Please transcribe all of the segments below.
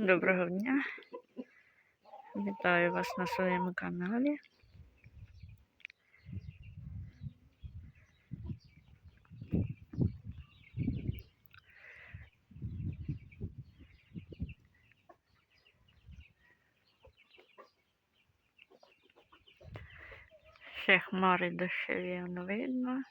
Доброго дня. Вітаю вас на своєму каналі. Ще хмари дощові не видно.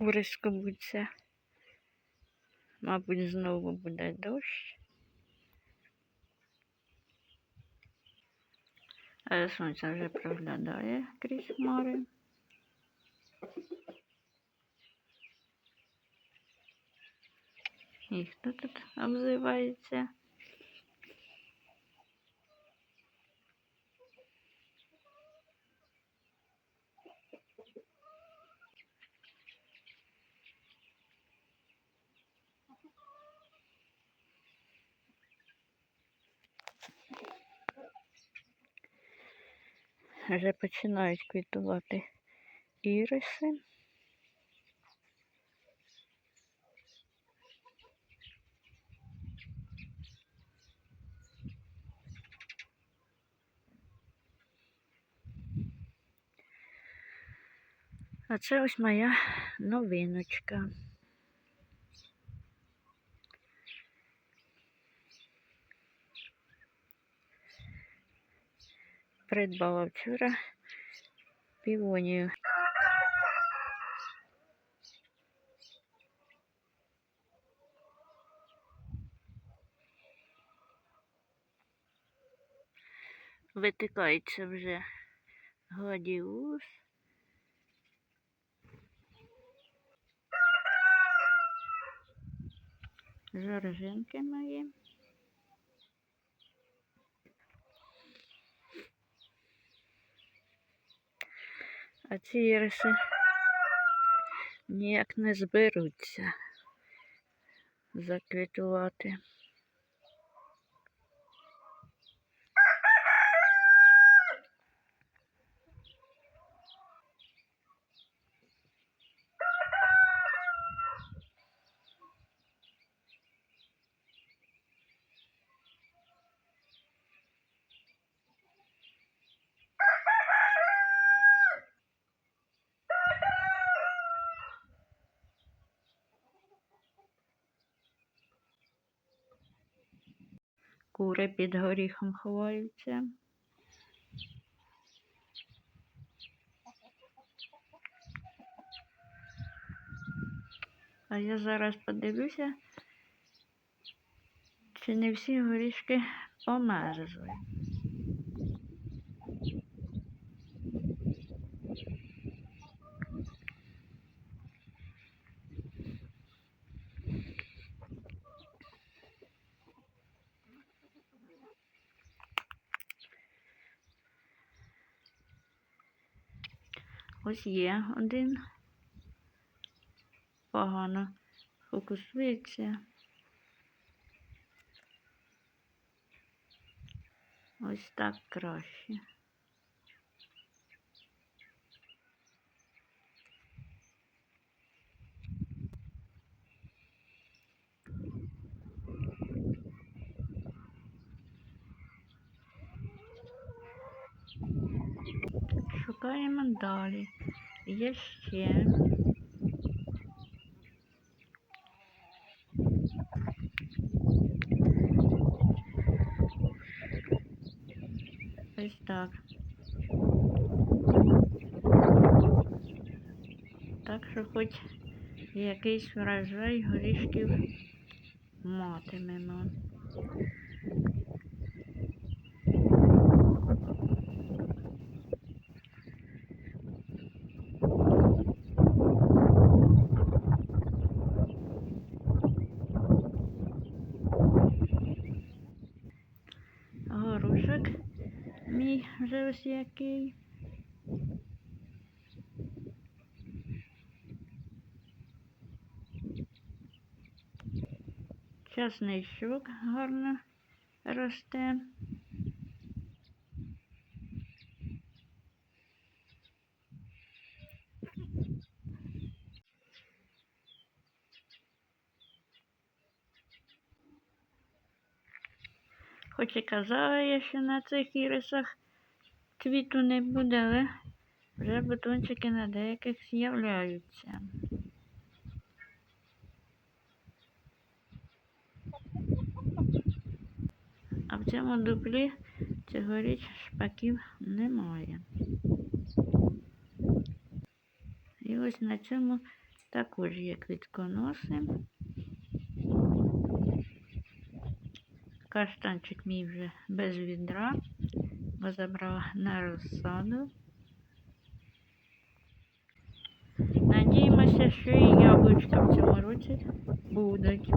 Кури скобуться. Мабуть, знову буде дощ. Але сонце вже проглядає крізь хмари. І хто тут обзивається? Вже починають квітувати іриси. А це ось моя новиночка. Придбала вчора півонію. Витикається вже гладіус. Жоржинки мої. А ці іриси ніяк не зберуться заквітувати. Кури під горіхом ховаються. А я зараз подивлюся, чи не всі горішки померзли. Ось є один. Погано фокусується. Ось так краще. Шукаємо далі. Є ще. Ось так. Так що хоч якийсь врожай горішків матимемо. вже ось який. Часничок гарно росте. Хоч і казала я, що на цих ірисах квіту не буде, але вже бутончики на деяких з'являються. А в цьому дуплі цьогоріч шпаків немає. І ось на цьому також є квітконоси. Каштанчик мій вже без відра, бо забрала на розсаду. Надіємося, що і яблучка в цьому році будуть.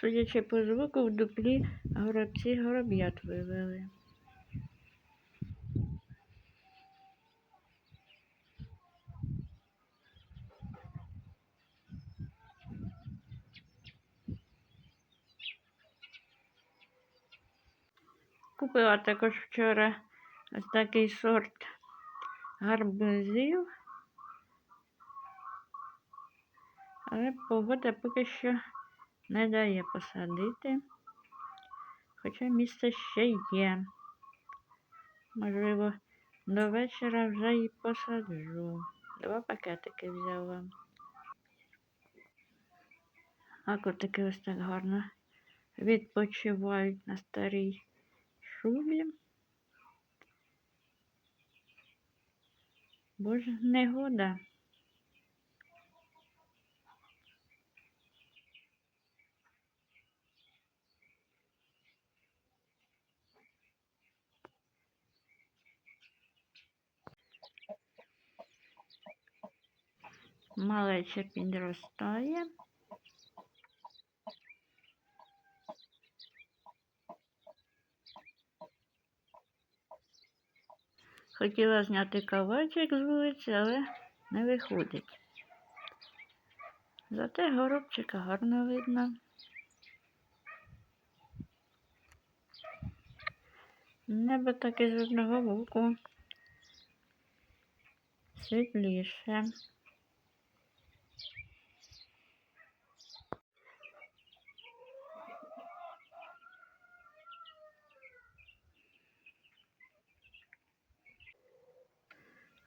Судячи по звуку, в дуплі горобці гороб'ят вивели. Купила також вчора такий сорт гарбузів. Але погода поки що не дає посадити. Хоча місце ще є. Можливо, до вечора вже і посаджу. Два пакетики взяла. А котики ось так гарно відпочивають на старій шубі. Бо ж негода. Малеча підростає. Хотіла зняти кавачик з вулиці, але не виходить. Зате горобчика гарно видно. Небо таке з одного боку світліше.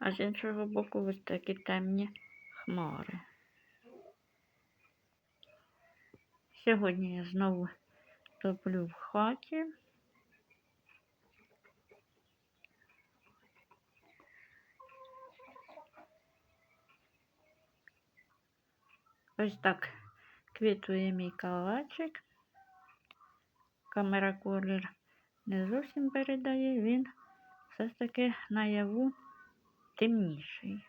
А з іншого боку ось такі темні хмари. Сьогодні я знову топлю в хаті. Ось так квітує мій калачик. Камера колір не зовсім передає, він все ж таки наяву темніший.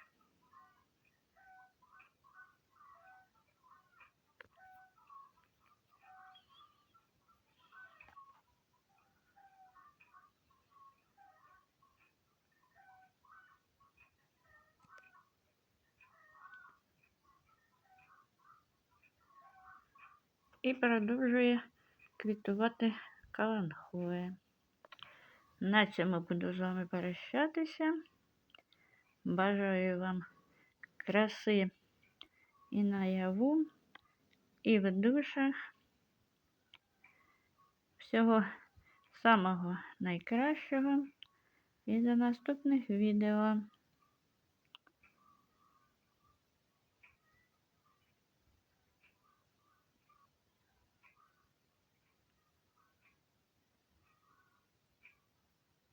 І продовжує квітувати каланхоє. На цьому буду з вами прощатися. Бажаю вам краси і наяву, і в душах. Всього самого найкращого і до наступних відео.